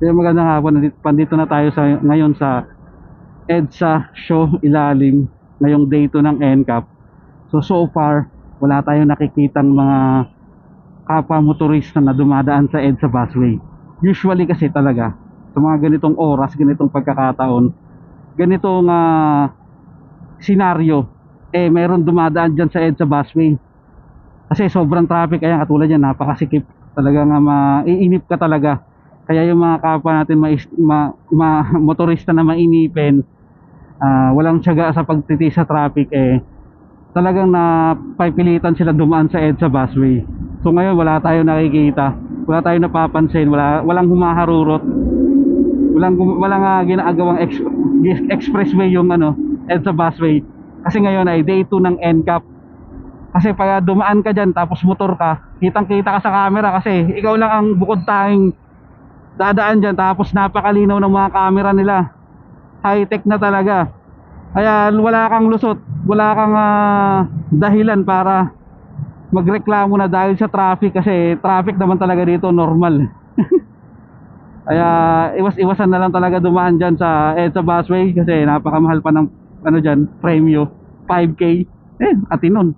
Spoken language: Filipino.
Kaya magandang hapon, pandito na tayo sa, ngayon sa EDSA show ilalim ngayong day 2 ng NCAP. So so far, wala tayong nakikitang mga kapwa motorista na dumadaan sa EDSA busway. Usually kasi talaga, sa mga ganitong oras, ganitong pagkakataon, ganitong ah, senaryo, eh meron dumadaan dyan sa EDSA busway. Kasi sobrang traffic, kaya katulad yan, napakasikip. Talaga nga maiinip ka talaga. Kaya yung mga kapwa natin mais, ma, ma, motorista na mainipin, ah, walang tiyaga sa pagtiti sa traffic eh, talagang napipilitan sila dumaan sa EDSA busway. So ngayon wala tayong nakikita, wala tayong napapansin, wala walang humaharurot. Walang walang uh, ginagawang ex- expressway yung ano, EDSA busway. Kasi ngayon ay day 2 ng NCAP. Kasi pag dumaan ka diyan tapos motor ka, kitang-kita ka sa camera kasi ikaw lang ang bukod tanging dadaan diyan tapos napakalinaw ng mga camera nila. High-tech na talaga. Kaya wala kang lusot, wala kang ah, dahilan para magreklamo na dahil sa traffic kasi traffic naman talaga dito normal. Kaya iwas-iwasan na lang talaga dumaan dyan sa EDSA busway kasi napakamahal pa ng ano dyan, premyo, 5k. Eh, atinon.